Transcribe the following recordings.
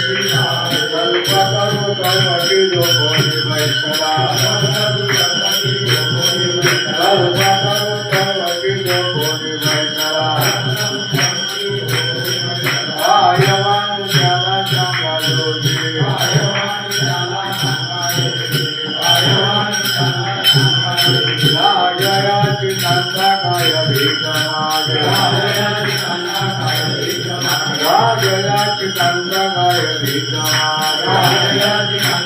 કલ્પ કરો કર્મ કીધો કોઈ વૈષ્ણવા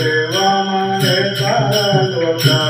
Shiva Mane Tara Dota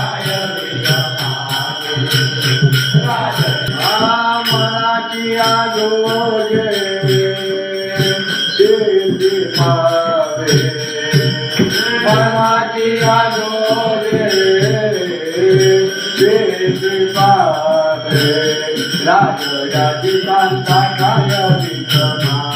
the mind.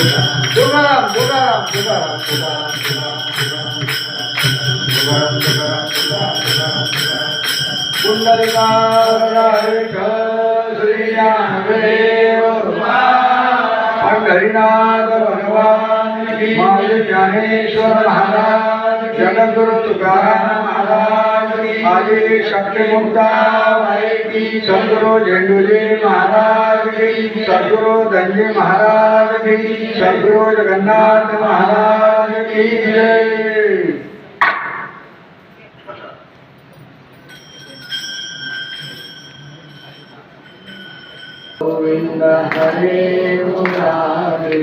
Tukaram Tukaram Tukaram Tukaram Tukaram Tukaram Kundalika Shri Ramdev Pandharinath भगवान ज्ञानेश्वर महाराज जगद्गुरु तुकाराम महाराज आदि मुक्ता सद्गुरु झेंडूजी महाराज सद्गुरु धनजी महाराज सद्गुरु जगन्नाथ महाराज की जय गोविंद हरे मुरारी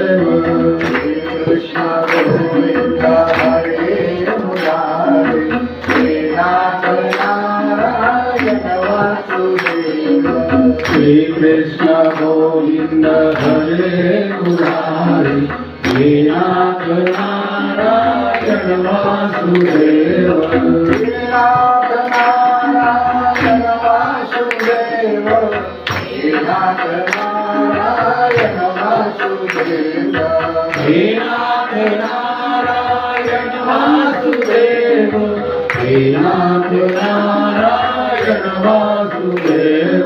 नारायण वासुदेव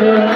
Yeah.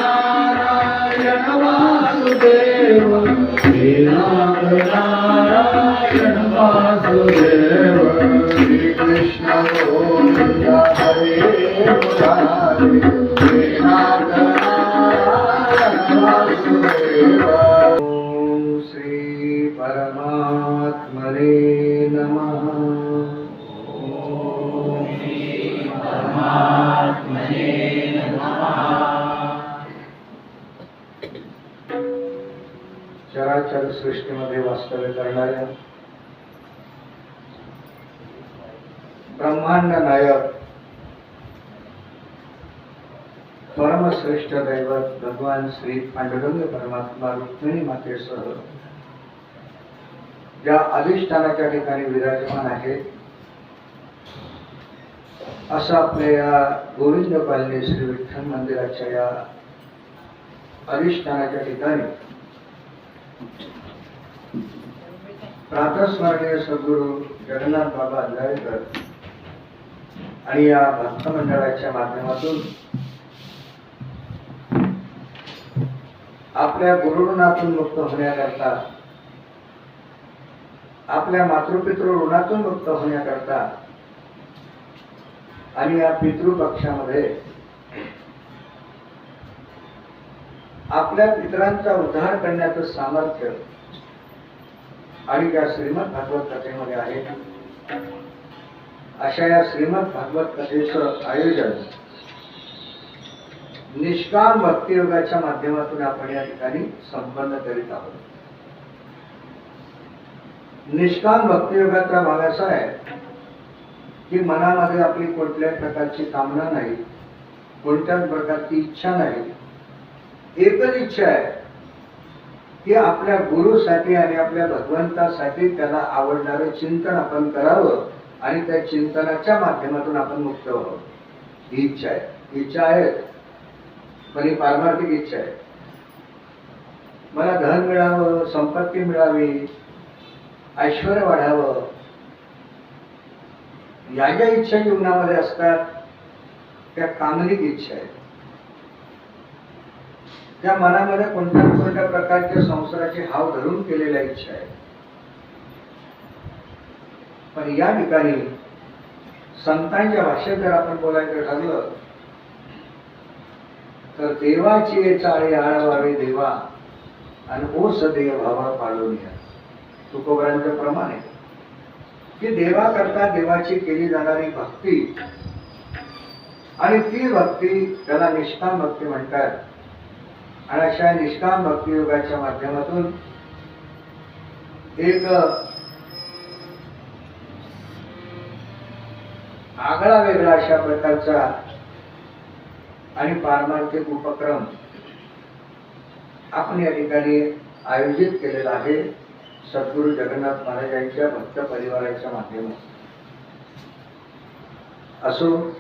चराचर सृष्टीमध्ये वास्तव्य करणाऱ्या ब्रह्मांड नायक परमश्रेष्ठ दैवत भगवान श्री पांडुरंग परमात्मा रुक्मिणी मातेसह ज्या अधिष्ठानाच्या ठिकाणी विराजमान आहे असं आपल्या या गोविंद पालनी श्री विठ्ठल मंदिराच्या या अधिष्ठानाच्या ठिकाणी प्रातस्मरणीय सद्गुरू जगन्नाथ बाबा अंधारेकर आणि या भक्त मंडळाच्या माध्यमातून आपल्या गुरुऋणातून मुक्त होण्याकरता आपल्या मातृपितृ ऋणातून मुक्त होण्याकरता आणि या पितृपक्षामध्ये आपल्या पितरांचा उद्धार करण्याचं सामर्थ्य आणि त्या श्रीमद भागवत कथेमध्ये आहे. अशा या श्रीमद भागवत कथेचं आयोजन निष्काम भक्तियोगाच्या माध्यमातून आपण या ठिकाणी संपन्न करीत आहोत. निष्काम भक्तियोगाचा भाग असा आहे की मनामध्ये आपली कोणत्याही प्रकारची कामना नाही कोणत्याच प्रकारची इच्छा नाही एकच इच्छा आहे की आपल्या गुरुसाठी आणि आपल्या भगवंतासाठी त्याला आवडणारं चिंतन आपण करावं आणि त्या चिंतनाच्या माध्यमातून आपण मुक्त व्हावं. ही इच्छा आहे. इच्छा आहे. पण ही पारमार्थिक इच्छा आहे. मला धन मिळावं संपत्ती मिळावी ऐश्वर वाढावं या ज्या इच्छा जीवनामध्ये असतात त्या कामनिक इच्छा आहेत. त्या मनामध्ये कोणत्या कोणत्या प्रकारच्या संसाराची हाव धरून केलेल्या इच्छा आहेत? पण या ठिकाणी संतांच्या भाषेत जर आपण बोलायचं ठरलं तर देवाची चाळे आळवावे देवा आणि ओ सदैव भावा पाळून या. तुकोबरांचं प्रमाण आहे. की देवा करता देवाची केली जाणारी भक्ती आणि ती भक्ती त्याला निष्काम भक्ती म्हणतात. आणि अशा निष्काम भक्तियोगाच्या माध्यमातून एक आगळा वेगळा अशा प्रकारचा आणि पारमार्थिक उपक्रम आपण या ठिकाणी आयोजित केलेला आहे. सद्गुरू जगन्नाथ महाराजांच्या भक्त परिवाराच्या माध्यमातून. असो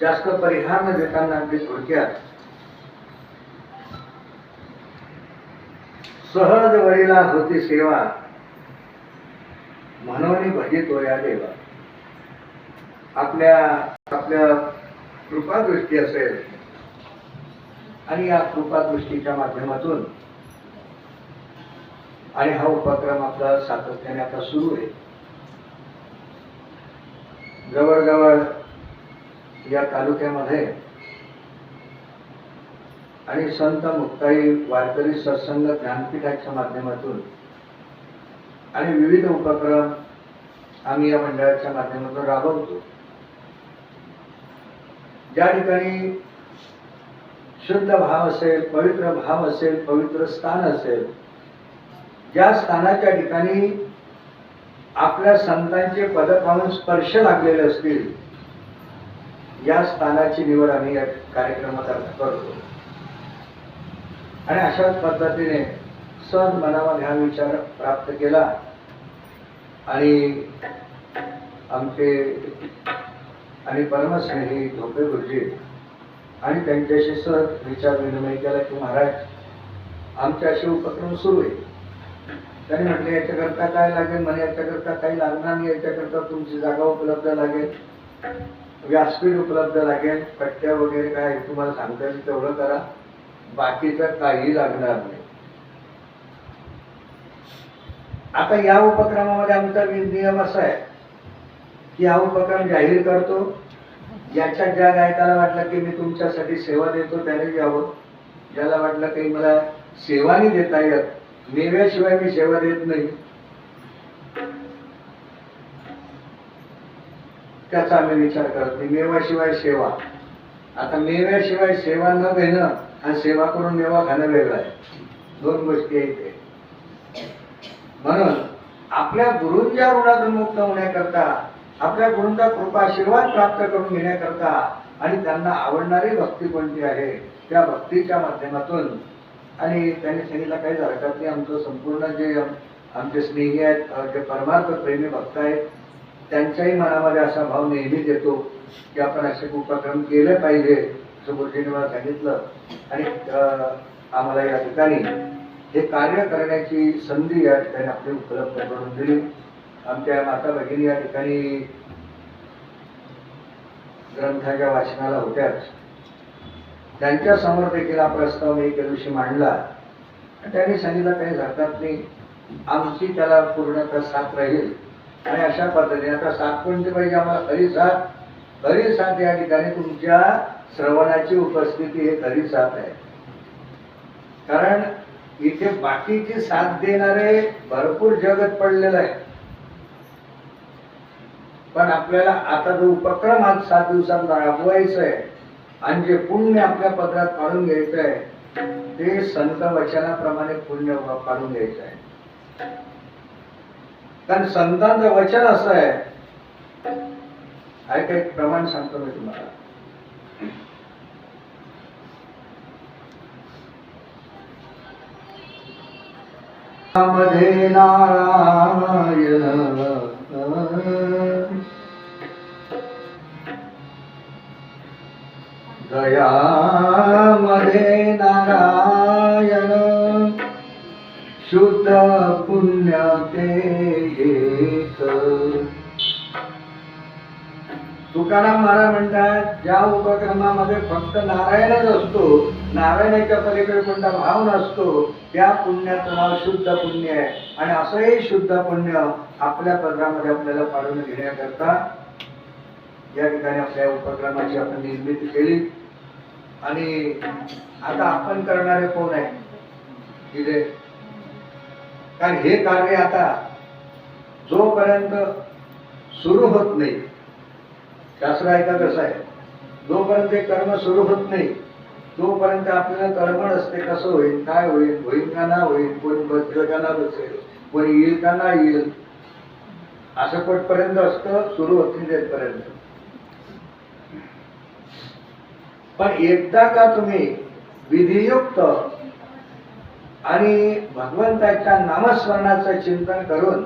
जास्त परिहार न देताना अगदी थोडक्यात सहज वडीला होती सेवा. म्हणून भजितो या देवा. आपल्या आपल्या कृपादृष्टी असेल आणि या कृपादृष्टीच्या माध्यमातून आणि हा उपक्रम आपला सातत्याने आता सुरू आहे. जवळजवळ या तालुक्यामध्ये आणि संत मुक्ताई वारकरी सत्संग ज्ञानपीठाच्या माध्यमातून आणि विविध उपक्रम आम्ही या मंडळाच्या माध्यमातून राबवतो. ज्या ठिकाणी शुद्ध भाव असेल पवित्र भाव असेल पवित्र स्थान असेल ज्या स्थानाच्या ठिकाणी आपल्या संतांचे पद पाहून स्पर्श लागलेले असतील या स्थानाची निवड आम्ही या कार्यक्रमात करतो. आणि अशाच पद्धतीने सण मनावर हा विचार प्राप्त केला. आणि आमचे आणि परमस्नेही धोपे गुरुजी आणि त्यांच्याशी सहज विचार विनिमय केला की महाराज आमच्या असे उपक्रम सुरू आहे. त्यांनी म्हटले याच्याकरता काय लागेल? म्हणे याच्याकरता काही लागणार नाही. याच्याकरता तुमची जागा उपलब्ध लागेल. व्यासपीठ उपलब्ध लागेल. पट्ट्या वगैरे काय? तुम्हाला सांगता येईल तेवढं करा. बाकीचं काही लागणार नाही. आता या उपक्रमामध्ये आमचा नियम असा आहे की हा उपक्रम जाहीर करतो. ज्याच्या ज्या गायकाला वाटलं की मी तुमच्यासाठी सेवा देतो त्याने यावं. ज्याला वाटलं की मला सेवा नाही देता येत नेव्याशिवाय मी सेवा देत नाही. त्याचा आम्ही विचार करत नाही. सेवा. आता मेव्याशिवाय सेवा न घेणं आणि सेवा करून मेवा खाणं वेगळं आहे. दोन गोष्टी आहेत ते. म्हणून आपल्या गुरूंच्या ऋणातून मुक्त होण्याकरता आपल्या गुरूंचा कृपा आशीर्वाद प्राप्त करून घेण्याकरता आणि त्यांना आवडणारी भक्ती कोणती आहे त्या भक्तीच्या माध्यमातून. आणि त्यांनी सांगितलं काही हरकत नाही आमचं संपूर्ण जे आमचे स्नेही आहेत जे परमार्थ प्रेमी भक्त आहेत त्यांच्याही मनामध्ये असा भाव नेहमीच येतो की आपण असे उपक्रम केले पाहिजे. असं मला सांगितलं. आणि आम्हाला या ठिकाणी हे कार्य करण्याची संधी या ठिकाणी आपली उपलब्ध करून दिली. आमच्या माता भगिनी या ठिकाणी ग्रंथाच्या वाचनाला होत्याच त्यांच्यासमोर देखील हा प्रस्ताव मी एके दिवशी मांडला. त्यांनी सांगितलं काही हरकत नाही. आमची त्याला पूर्णतः साथ राहील. आणि अशा पद्धतीने आता साथ कोणती पाहिजे आम्हाला? हरी साथ. हरी साथ या ठिकाणी तुमच्या श्रवणाची उपस्थिती हे खरी साथ आहे. कारण इथे बाकीची साथ देणारे भरपूर जगत पडलेलं आहे. पण आपल्याला आता जो उपक्रम आज सात दिवसात राबवायचा आहे आणि जे पुण्य आपल्या पत्रात पाडून घ्यायचं आहे ते संत वचनाप्रमाणे पुण्य पाडून घ्यायचं आहे. कारण संतांचं वचन असं आहे. ऐका एक प्रमाण सांगतो मी तुम्हाला. मध्ये नारायण। दयामध्ये नारायण। शुद्ध पुण्य ते तुकाराम महाराज म्हणतात ज्या उपक्रमामध्ये फक्त नारायणच असतो नारायणाच्या पलीकडे कोणता भाव नसतो त्या पुण्याचं नाव शुद्ध पुण्य आहे. आणि असंही शुद्ध पुण्य आपल्या पदरामध्ये आपल्याला पाडून घेण्याकरता या ठिकाणी आपल्या उपक्रमाची आपण निर्मिती केली. आणि आता आपण करणारे कोण आहे? तिथे कारण हे कार्य आता जोपर्यंत सुरू होत नाही शास्त्र ऐका कसं आहे जोपर्यंत कर्म सुरू होत नाही तोपर्यंत आपल्याला तळमळ असते कसं होईल काय होईल होईल का ना होईल कोणी बसलं का ना बसेल कोणी येईल का ना येईल असं कुठपर्यंत असतं सुरू होतील नाही पण एकदा का तुम्ही विधियुक्त आणि भगवंताच्या नामस्मरणाचं चिंतन करून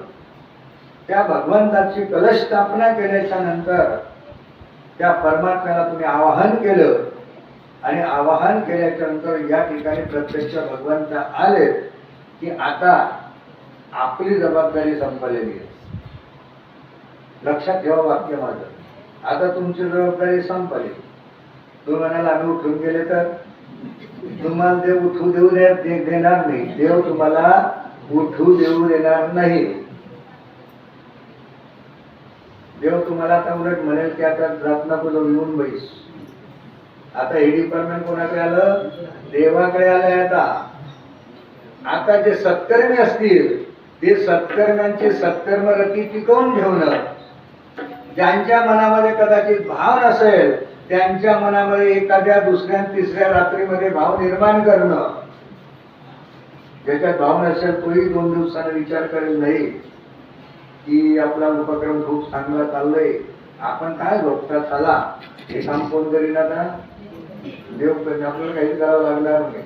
त्या भगवंताची कलश स्थापना केल्याच्यानंतर त्या परमात्म्याला तुम्ही आवाहन केलं आणि आवाहन केल्याच्यानंतर या ठिकाणी प्रत्यक्ष भगवंत आले की आता आपली जबाबदारी संपलेली आहे. लक्षात ठेवा वाक्य माझं. आता तुमची जबाबदारी संपली. तू म्हणाला आम्ही उठून गेले तर? तुम्हाला देव उठू देऊ दे देणार नाही. देव तुम्हाला उठू देऊ देणार नाही. देव तुम्हाला आता उलट म्हणेल की आता जात नको जाऊन येऊन बैस आता हे डिपार्टमेंट कोणाकडे आलं? देवाकडे आलंय आता. आता जे सत्कर्मी असतील ते सत्कर्म्यांचे सत्कर्म रती टिकवून ठेवणं. ज्यांच्या मनामध्ये कदाचित भाव नसेल त्यांच्या मनामध्ये एखाद्या दुसऱ्या तिसऱ्या रात्रीमध्ये भाव निर्माण करणं. ज्याच्यात भाव नसेल तोही दोन दिवसाने विचार करेल नाही. की आपला उपक्रम खूप चांगला चाललाय. आपण काय झोपता चला हे काम कोण करीन आता? देव आपल्याला काही करावं लागणार नाही.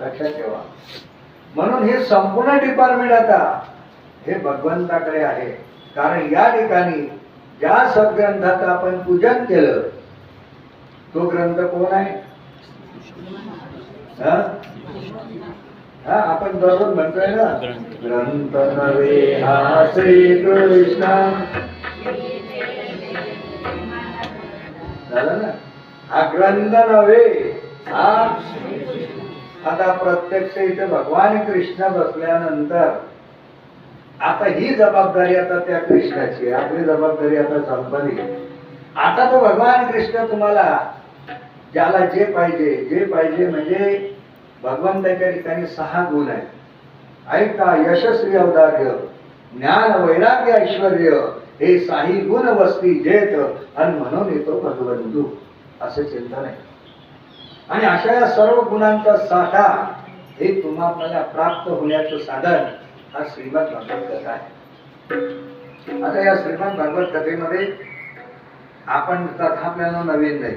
लक्षात ठेवा. म्हणून हे संपूर्ण डिपार्टमेंट आता हे भगवंताकडे आहे. कारण या ठिकाणी ज्या सद्ग्रंथाचं आपण पूजन केलं तो ग्रंथ कोण आहे? हा? हा आपण दररोज म्हणतोय ना? ग्रंथ नवे हा श्री कृष्ण झालं ना? हा ग्रंथ नव्हे हा. आता प्रत्यक्ष इथे भगवान कृष्ण बसल्यानंतर आता ही जबाबदारी आता त्या कृष्णाची आपली जबाबदारी आता संपली. आता तो भगवान कृष्ण तुम्हाला ज्याला जे पाहिजे जे पाहिजे म्हणजे भगवंताच्या ठिकाणी सहा गुण आहेत. ऐका यशस्वी औदार्य ज्ञान वैराग्य ऐश्वर हे साही गुण वस्ती जेत आणि म्हणून येतो भगवंतू. असे चिंतन आहे आणि अशा या सर्व गुणांचा साठा हे तुम्हाला प्राप्त होण्याचं साधन हा श्रीमद भागवत कथा आहे. आता या श्रीमद भागवत कथेमध्ये आपण कथा आपल्याला नवीन नाही.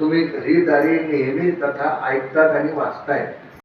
तुम्ही घरी दारी नेहमी कथा ऐकतात आणि वाचताय